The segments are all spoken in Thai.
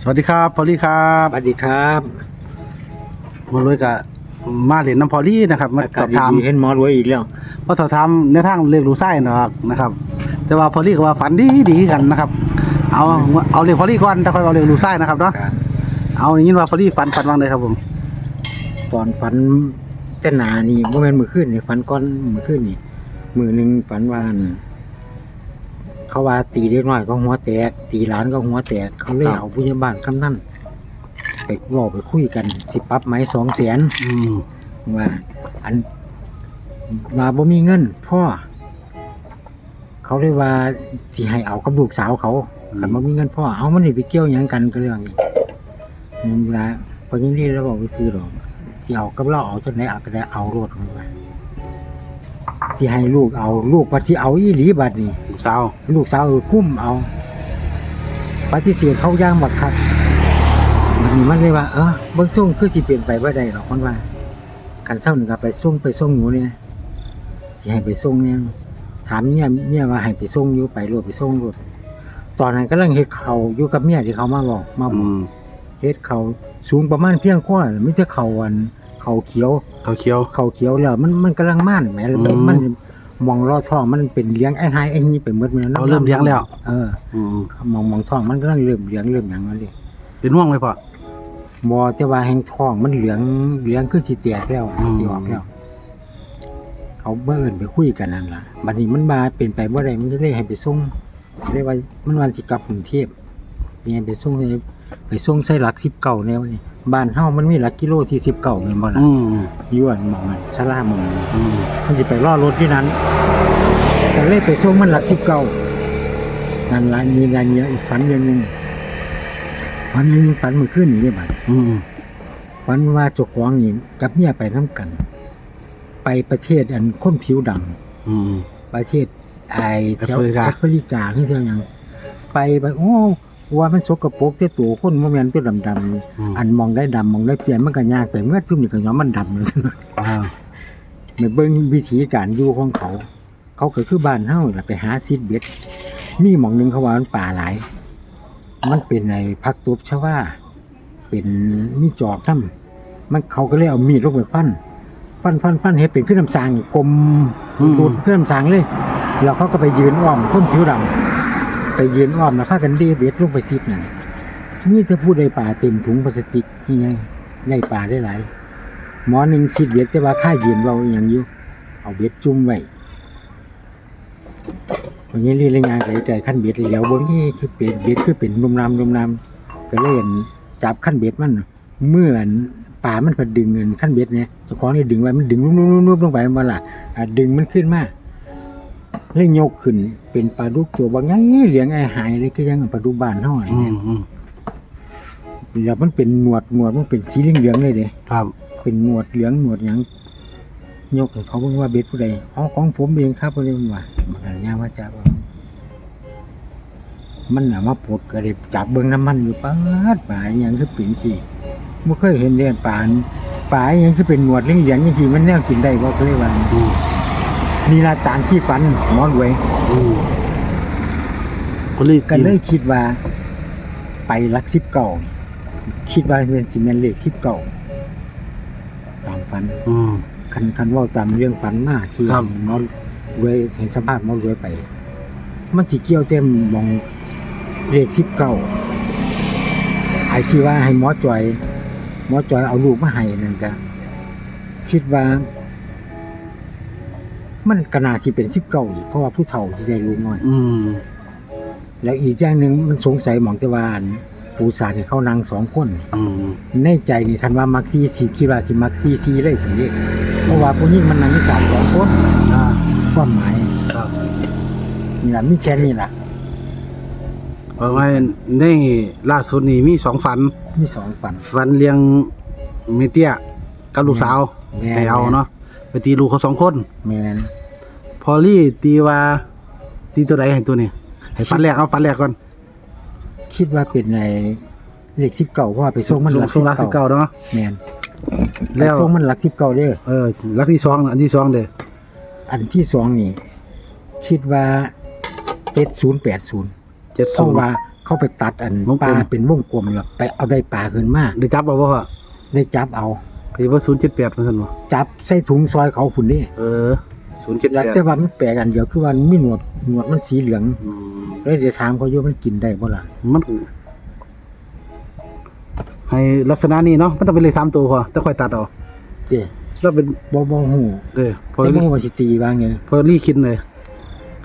สวัสดีครับพอลลี่ครับสวัสดีครับมาเลยกับมาเหรียญน้ำพอลลี่นะครับมาอาสกาอศบถามดีๆเห็นหมอรวยอีกแล้วมาสอบถามในทางเรียกรู้ไส้นะครับนะครับ แต่ว่าพอลลี่ก็ว่าฝันดีดีกันนะครับ เอาเอาเรียกพอลลี่ก่อนถ้าค่อยเอาเรียกรู้ไส้นะครับเนาะเอาอย่างนี้ว่าพอลลี่ฝันฝันว่างเลยครับผมตอนฝันแต่หนานี่โมเมนมือขึ้นนี่ฝันก้อนมือขึ้นนี่มือหนึ่งฝันว่าอั่น เขาว่าตีเล็กน้อยก็หัวแตก ตีหลานก็หัวแตก เขาเลยเอาผู้ใหญ่บ้านกำนั่นไปบอกไปคุยกัน สิปรับไหมสองแสนอืมว่าอันมาบ่มีเงินพ่อเขาเลยว่าสิให้เอากับลูกสาวเขาคันบ่มีเงินพ่อเอามันนี่ไปเกี่ยวหยังกันก็เรื่องนี้นี่ละพอยังนี่เราบอกไปซื้อหรอกสิเอากับเราเอาจนไหนเอาก็ได้เอารถมันว่าสิให้ลูกเอาลูกปัดสิเอาอีหลีบัดนี่ลู กสาวลูกสาวคุ้มเอาปฏิเสธเขาย่างบักคักมันนี่มันเลยว่าเออเบื้องต้นคือสิเปลี่ยนไปว่าใดหรอกคนว่ากันเศร้าหนึ่งก็ไปส่งไปส่งหนูเนี่ยสิให้ไปส่งเนี่ยถามเนี่ยเนี่ยว่าให้ไปส่งอยู่ไปรถไปส่งรถตอนนั้นก็เรื่องเฮ็ดเขาอยู่กับเมียที่เขามาบอกมาบอือกมเฮ็ดเขาสูงประมาณเพียงข้อไม่ใช่เขาอันเขาเขียวเขาเขียวเขาเขียวแล้วมันมันกำลังม่านแหมแล้วอืมมัน มองรอท้องมันเป็นเลี้ยงไอ้ไฮไอ้นี่ไปหมดมันเอาเริ่มเลี้ยงแล้ว เอออืมมองมองท้องมันกำลังเริ่มเลี้ยงเริ่มหยังนั่นเลยเป็นห่วงไหมพ่อ มอจะว่าแห่งท้องมันเหลืองเหลืองคือสิแตกแล้วอืมสิออกแล้วเขาเบิ่นไปคุยกันนั่นล่ะบัดนี้มันมาเป็นไปบ่ได้มันจะได้ให้ไปส่งเรียกว่ามันวันสิกลับกรุงเทพนี่ไปส่งให้ ไปส่งใส่หลัก19แนวนี่บ้านเฮามันมีหลักกิโลที่19แม่นบ่ล่ะอืมอยู่อันหมองมันศาลาหมองนั้นอืมมันจะไปรอรถที่นั้นแต่เลยไปส่งมันหลักสิบเก้านั่นละมีอะไรเนี้ยอีกฝันอย่างหนึ่งฝันหนึ่งฝันเมื่อคืนนี่บัด อืมฝันว่าเจ้าของนี่กับเมียไปน้กัน ไปประเทศอันคนผิวดอืมำประเทศไอแถวแอฟริกา แอฟริกาที่เท่ายังไปไปโอ้ ว่ามันสกปรกแต่ตัวคนมันแม่นตัวดำอืมๆอันมองได้ดำมองได้เปลี่ยนมันก็ยากไปเมื่อซุ่มนี่ก็ย้อมมันดำเลย อ่าไปเบิ่งวิธีการอยู่ของเขา เขาก็คือบ้านเฮาล่ะไปหาซีดเบ็ด มีหม่องหนึงเขาว่ามันป่าหลาย มันเป็นในพักตบชว่า เป็นมีจอกนำมันเขาก็เลยเอามีดลงไปฟัน ฟันฟันฟันเฮ็ดเป็นขึ้นน้ำสางกลมรูดขึ้นน้ำสางเลย แล้วเขาก็ไปยืนอ้อมคนผิวดำ ไปยืนอ้อมแล้วพากันเดเบ็ดลงไปซิดนั่นมีจะพูดได้ป่าเต็มถุงพลาสติกนี่ไงได้ป่าได้หลายหมอหนึ่งสิเบ็ดแต่ว่าค่ายืนเราอย่างอยู่เอาเบ็ดจุ่มไว้วันนี้รียนรยงานไก่ไก่ขั้นเบ็ดแล้วบิ้งนี่คือเป็นเบ็ดคือเป็นนุ่มนำนุ่มนำก็เล่นจับขั้นเบ็ดมันเมื่อป่ามันพอดึงเงินขั้นเบ็ดเนี่ยเจ้าของนี่ดึงไว้มันดึงนุ่มๆลงไปมันล่ะดึงมันขึ้นมาเล ยยกขึ้น เป็นปลาดุกตัวบางไงเหลียงไอ้หายเลยก็ยังปลาดุกบานเท่าไหร่อืมอืมแล้วมันเป็นหนวดหนวดมันเป็นสีเหลืองๆเลยเด้ครับ เป็นหนวดเหลืองหนวดหยังยกให้เขาเบิ่งว่าเบ็ดผู้ใดอ๋อของผมเองครับผู้ใดมันว่ามันก็ย่างว่าจับว่ามันน่ะมาปลดก็ได้จับเบิ่งน้ำมันอยู่ปาดป่าอหยังคือเป็นสิบ่เคยเห็นเรียนป่านป่าอหยังคือเป็นหนวดเหลืองๆจังซี่มันแนวกินได้บ่เคยว่า อืม นี่ล่ะตามที่ฝันหมอรวยอืมก็เลยก็เลยคิดว่า ไปรักสิบเก่าคิดว่าเป็นสิแม่นเลขสิบเก่าตามฝันอืมคันคันเว่าตามเรื่องฝันมาที่ครับมอรวยเห็นสภาพมอรวยไป มันสิเกี่ยวเต็มมองเลขสิบเก้าไอ้ที่ว่าให้หมอจอยหมอจอยเอาลูกมาให้นั่นก็คิดว่า มันกนาสิเป็นสิบเก้าอีกเพราะว่าผู้เฒ่าที่ได้รู้น้อย อืมแล้วอีกอย่างหนึ่งมันสงสัยหมองแต่ว่าอันปูสาดให้เขานางสองคน อืมในใจนี่ทันว่ามักซีสีคิดว่าสิมักซีซีเลยถึงนี้เพราะว่าผู้หญิงมันนั่งที่สามสองคนอ่าความหมายครับนี่แหละมีแค่นี้แหละเพราะว่าในล่าสุดนี่มีสองฝัน มีสองปัน ฝันเลี้ยงเมเตี้ยกับลูกสาวแม่ ให้เอาเนาะไปตีลูกเขาสองคน แมนพ อลี่ตีว่าตีตัวใดให้ตัวนี้ให้ฝันแรกเอาฝันแรกก่อนคิดว่าเป็นในเลขสิบเก่าเพราะว่าไปส่งมันหลักส่งรักสิบเก้าเนาะแมนแล้แล้ววส่งมันหลักสิบเก่าเด้อเออรักที่สองอันที่สองเด้ออันที่สองนี่ คิดว่าเจ็ดศูนย์แปดศูนย์เจ็ดเพศูราะนย์ว่าเขาไปตัดอันวงปกลลามเป็นวงกลมแล้วไปเอาได้ปลาขึ้นมาได้จับเอาบ่พ่อได้จับเอาคือว่าศูนย์เจ็ดแปดเปอร์เซ็นต์บ่จับใส่ถุงซอยเขาคุณนี่เออ ศูนย์เจ็ดแล้วแปดแต่ว่ามันแปลกอันเดียวคือว่ามันมีหนวดหนวดมันสีเหลืองเลยจะถามเขาอยู่มันกินได้บ่ล่ะมันให้ลักษณะนี้เนาะมันต้องเป็นเลขสามตัวพอต้องค่อยตัดเอาเจ้แล้วเป็นบ่บ่ฮู้เออพอแต่บ่ลี่ฮู้ว่าสิตีว่าไงพอลี่คิดเลย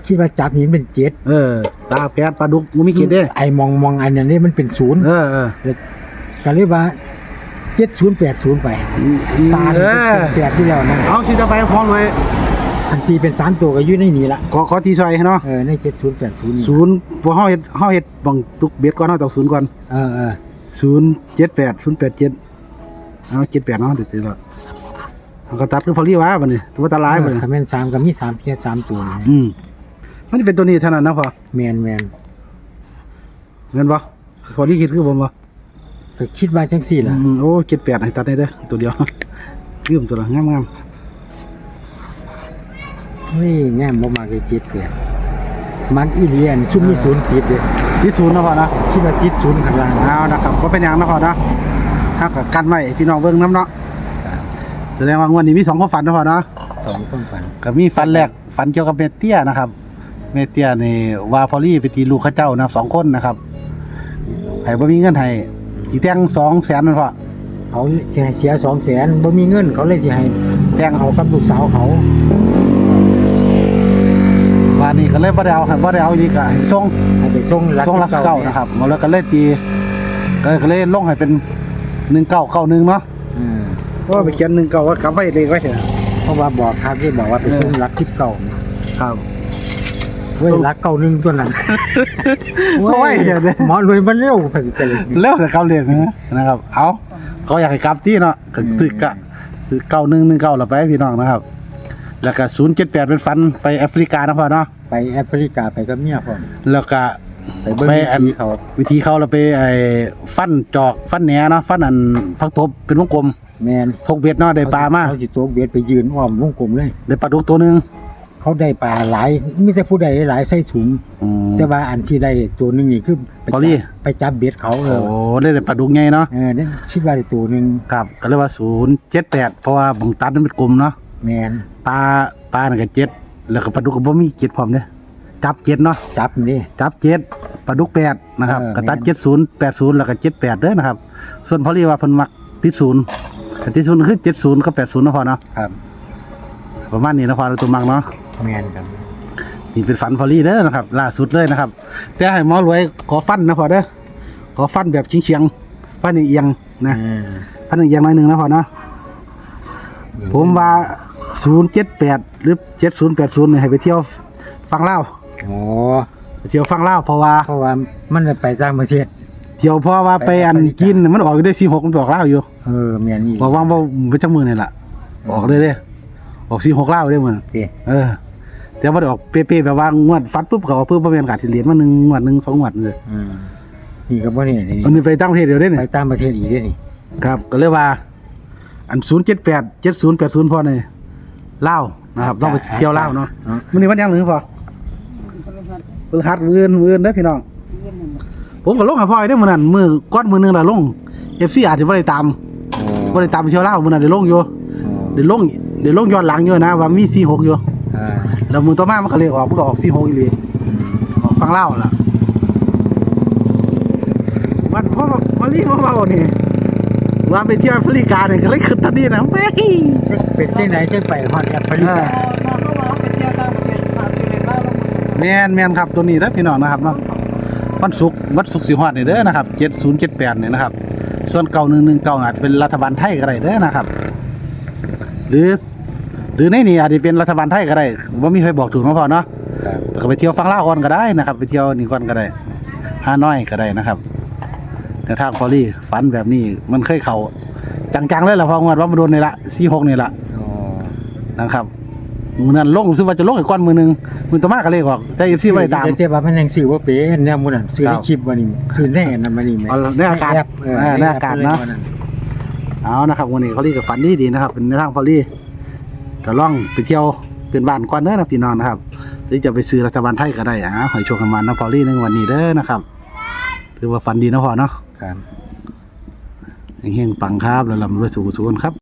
คิดว่าจับนี้เป็นเจ็ดเออ ตาแปดปลาดุกมันมีคิดเด้ ไอ้มองมองอันนั้นนี่มันเป็นศูนย์เออเออก็เลยว่า7080ไปปลาเอเนี่ยอเป็นแปดที่แล้วนะเอาสิจะไปพร้อมเลย อันตีเป็นสามตัวก็อยู่ในนี้ละขอขอทีซอยเนาะเออใน7080ศูนย์พอเฮาเฮ็ดเฮาเฮ็ดบังตุกเบ็ดก่อนเฮาต้องศูนย์ก่อนเออเออศูนย์เจ็ดแปดศูนย์แปดเจ็ดเอาเจ็ดแปดเนาะเดี๋ยวๆแล้วเอาก็ตัดคือพอลี่วะบัดนี้ตัวตาลายบัดนี้คำแม่นสามก็มีสามเทียสามตัวนะอืมมันจะเป็นตัวนี้เท่านั้นนะพอแมนแมนเงินบ่พอลี่คิดคือผมบ่ก็คิดว่าจังสี่ล่ะอืมโอ้เจ็ดแปดให้ตัดได้เด้อตัวเดียวยืมตัวละงามงาม เฮ้ยแง่บ่มากเลยจิตเปลี่ยนมันอีเลียนชุดมีศูนย์จิตเด้ๆที่ศูนย์นะพอนะคิดว่าจิตศูนย์ข้างล่างเอานะครับว่าเป็นหยังนะพอนะถ้ากับกันไว้พี่น้องเบิ่งน้ำเนาะแสดงว่างวดนี้มีสองความฝันนะพอนะสองคนฝันก็มีฝันแรกฝันเกี่ยวกับเมเตียนะครับ เมเตียนี่ว่าพอลี่ไปตีลูกเข้าเจ้านะสองคนนะครับให้บ่มีเงินให้อีแตงสองแสนมันพอเขาจะให้เสียสองแสนบ่มีเงินเขาเลยสิให้แตงเอากับลูกสาวเขา ว่านี่ก็เลยบ่ได้เอาให้บ่ได้เอาอีกก็ให้ส่งให้ไปส่งรักส่งรักเก่านะครับมาแล้วก็เลยตีก็ก็เลยลงให้เป็นหนึ่งเก้าเก้าหนึ่งเนาะอืมเพราะว่าไปเขียนหนึ่งเก้าว่ากลับไว้เลขไว้เถอะเพราะว่าบอกครับที่บอกว่าไปส่งรักสิบเก่าครับเว้ยรักเก่าหนึงตัวนั้นโอ้ยเดี๋ยวนี้หมอรวยมันเร็วไปกันเลยเลิกแต่กลับเลขนะนะครับ เอาเขาอยากให้กลับที่เนาะก็ซื้อกะซื้อเก้าหนึ่งหนึ่งเก้าเราไปให้พี่น้องนะครับ แล้วก็ศูนย์เจ็ดแปดเป็นฟันไปแอฟริกานะพ่อเนาะไปแอฟริกาไปกับเมียพ่อมแล้วก็ไปเบิ้งไปวิอันธีเขาวิธีเขาเราไปไอ้ฟันจอกฟันแหนเนาะฟันอันพักตบเป็นวงกลมแมนพกเบ็ดเนาะได้ปลามาเขาสิตัวเบียดไปยืนอ้อมวงกลมเลย ได้ปลาดุกตัวหนึ่งเขาได้ปลาหลายมีแต่ผู้ใดหลายใส่ถุงอืมแต่ว่าอันที่ได้ตัวหนึงนี่คือไปพอลี่จับไปจับเบ็ดเขาเอโอ้อได้ได้ปลาดุกไงเนาะเออนี่คิดว่าได้ตัวหนึงครับก็เรียกว่าศูนย์เจ็ดแปดเพราะว่าบังตัดมันเป็นกลมเนาะ แมนปลาปลาน่ะก็เจ็ดแล้วก็ปลาดุกก็บ่มีเจ็ดพร้อมเด้จับเจ็ดเนาะ จับนี่ จับเจ็ดปลาดุกแปดนะครับเออก็ตัดแม่นเจ็ดศูนย์แปดศูนย์แล้วก็เจ็ดแปดเด้อนะครับ ส่วนพอลี่ว่าเพิ่นมักติดศูนย์แต่ติดศูนย์คือเจ็ดศูนย์ก็แปดศูนย์นาะพอเนาะครับ ประมาณนี้นะพอเราตัวมักเนาะแมนครับ นี่เป็นฝันพอลี่เด้อนะครับล่าสุดเลยนะครับ แต่ให้หมอรวยขอฟันนะพอเด้อขอฟันแบบเฉียงๆฟันเอียงๆนะอืมฟันเอียงหน่อยหนึงนะพอเนาะผมว่า 078หรือ7080เนี่ยให้ไปเที่ยวฟังเล่าวโอ้ไปเที่ยวฟังเล่าวเพราะว่า เพราะว่ามันได้ไปต่างประเทศ เที่ยวเพราะว่าไปอันไปอเมริกากินน่ะมันออกได้46มันบอกเล่าวอยู่เออแมนนี่บอกว่าบ่ไปจังมือนี่ล่ะออกเลยเด้ออก46เล่าวเด้อมึงโอเคเออแต่บ่ได้ออกเป๊ะๆแบบว่างวดฟัดปุ๊บก็ออกปุ๊บบ่แม่นกัดที่เหรียญมาหนึ่งงวดหนึงสองงวดเลยอืมนี่ก็บ่นี่นี่อันนี้ไปต่างประเทศเดียวเด้ไปนี่ต่างประเทศอีกเด้นี่ครับก็เลยว่า อัน078 7080พอนี่ ลาวนะครับต้องไปเที่ยวลาวเนาะเนาะ มันนี่วันยังหรือเปล่าพฤหัสมื้ออื่นมื้ออื่นเด้อพี่น้อง ผมก็ลงให้พ่อยได้อมื้อนั้นมื้อก้อนมื้อนึงน่ะลง FC อาจจะบ่ได้ตามบ่ได้ตามไปเที่ยวลาวมื้อนั้นได้ลงอยู่ได้ลงได้ลงย้อนหลังอยู่นะว่ามี46อยู่อ่าแล้วมื้อต่อมามันก็เลยออกมันก็ออก46อีหลี ออกฟังลาวล่ะวันพ่อมาลีมาเว้านี่ ว่าไปเที่ยวแอฟริกาเนี่ยก็เลยขึ้นทันทีนะแม่งเป็นที่ไหนจะไปฮอดแอฟริกาแม่นแม่นครับตัวนี้เด้อพี่น้องนะครับเนาะวันศุกร์วันศุกร์สิฮอดนี่เด้อนะครับ7078นี่นะครับ ส่วนเก่า119อาจจะเป็นรัฐบาลไทยก็ได้เด้อนะครับ หรือ หรือในนี่อาจจะเป็นรัฐบาลไทยก็ได้ว่ามีใครบอกถูกเนาะพ่อเนาะครับก็ไปเที่ยวฟังลาวก่อนก็ได้นะครับ ไปเที่ยวนี่ก่อนก็ได้ฮานอยก็ได้นะครับ แต่ทางพอลี่ฝันแบบนี้มันเคยเข้าจังๆเลยล่ะพองวดว่ามาโดนนี่ละ46นี่ละอ๋อนะครับมื้อนั้นลงรู้สึกว่าจะลงอีกก้อนมือหนึงมือต่อมาก็เลยออกแต่ FC บ่ได้ตามแต่ว่ามันยังซื้อบ่เป็นแนวหมู่นั้นซื้อครัในบคลิปว่านี่ซื้อในอันนั้นมานี่แม่เอาในอากาศแปเออเออในอากาศเนาะใแอปลยว่เอานะครับวันนี้พอลี่กับฝันดีดีนะครับ เป็นในทางพอลี่ก็ล่องไปเที่ยวเป็นบ้านก่อนเด้อนะพี่น้องนะครับหรือจะไปซื้อรัฐบาลไทยก็ได้อ่าหอยโชคกันมานะพอลี่ในวันนี้เด้อนะครับถือว่าฝันดีนะพ่อเนาะ ครับเฮงๆปังครับแล้วลำรวยสูงสุขครับ